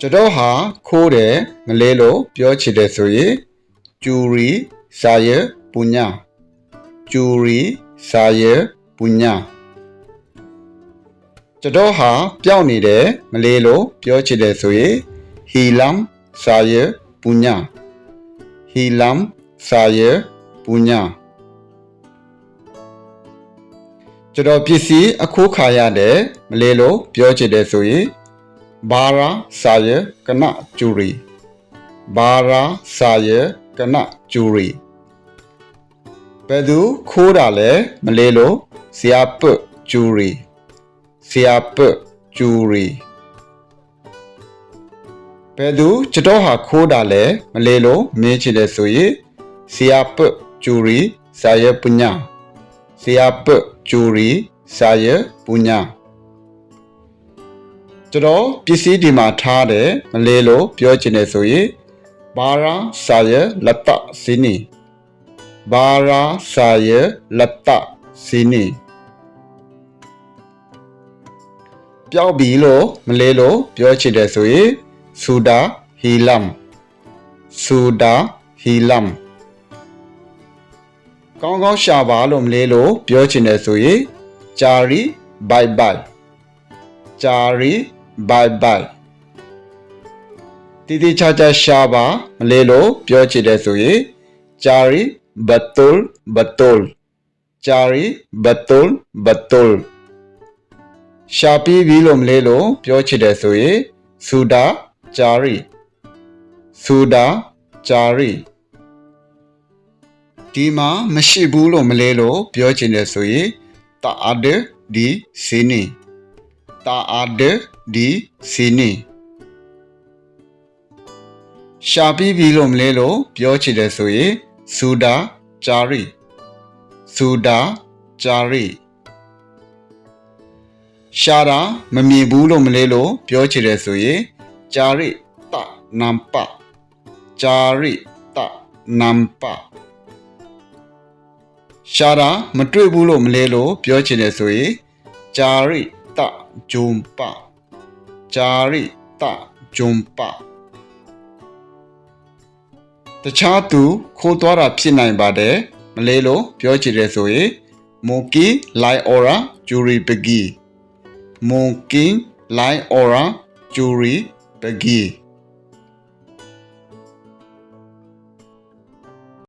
ကျွန်တော်ဟာခိုးတယ်မလဲလို့ပြောချင်တယ်ဆိုရင်ကျူရီစာရပူညာကျူရီစာရပူညာကျွန်တော်ဟာပျောက်နေတယ်မလဲလို့ပြောချင်တယ်ဆိုရင်ဟီလမ်စာရပူညာဟီလမ်စာရပူညာကျွန်တော်ပစ္စည်းအခိုးခါရတယ်မလဲလို့ပြောချင်တယ်ဆိုရင် bara saya kena curi bara saya kena curi ဘယ်သူခိုးတာလဲမလေးလို့ဆရာပုတ်ကျူရီဆရာပုတ်ကျူရီဘယ်သူကျွန်တော်ဟာခိုးတာလဲမလေးလို့မင်းချင်တယ်ဆိုရင်ဆရာပုတ်ကျူရီစာရပညာဆရာပုတ်ကျူရီစာရပညာ ကျွန်တော်ပစ္စည်းဒီမှာထားတယ်မလဲလို့ပြောချင်တယ်ဆိုရင်ဘာရာစာရလက်တစီနီဘာရာစာရလက်တစီနီပျောက်ပြီလို့မလဲလို့ပြောချင်တယ်ဆိုရင်ဆူဒါဟီလမ်ဆူဒါဟီလမ်ကောင်းကောင်းရှာပါလို့မလဲလို့ပြောချင်တယ်ဆိုရင်ဂျာရီဘိုင်ဘိုင်ဂျာရီ bye bye တီတီချာချာရှာပါမလဲလို့ပြောချင်တယ်ဆိုရင်ဂျာရီဘတ်တူလ်ဘတ်တူလ်ဂျာရီဘတ်တူလ်ဘတ်တူလ်ရှာပြီးပြီလို့မလဲလို့ပြောချင်တယ်ဆိုရင်ဆူဒါဂျာရီဆူဒါဂျာရီဒီမှာမရှိဘူးလို့မလဲလို့ပြောချင်တယ်ဆိုရင်တာအဒဒီစီနီ ta ada di sini ရှာပြီးပြီလို့မလဲလို့ပြောချင်တယ်ဆိုရင်ဆူဒါဂျာရီဆူဒါဂျာရီရှာတာမမြင်ဘူးလို့မလဲလို့ပြောချင်တယ်ဆိုရင်ဂျာရီတနမ်ပဂျာရီတနမ်ပရှာတာမတွေ့ဘူးလို့မလဲလို့ပြောချင်တယ်ဆိုရင်ဂျာ ရီတဂျုံပဂျာရီတဂျုံပတခြားသူခိုးသွားတာဖြစ်နိုင်ပါတယ်မလဲလို့ပြောချင်တယ်ဆိုရင်မွန်ကီလိုင်အော်ရာဂျူရီပ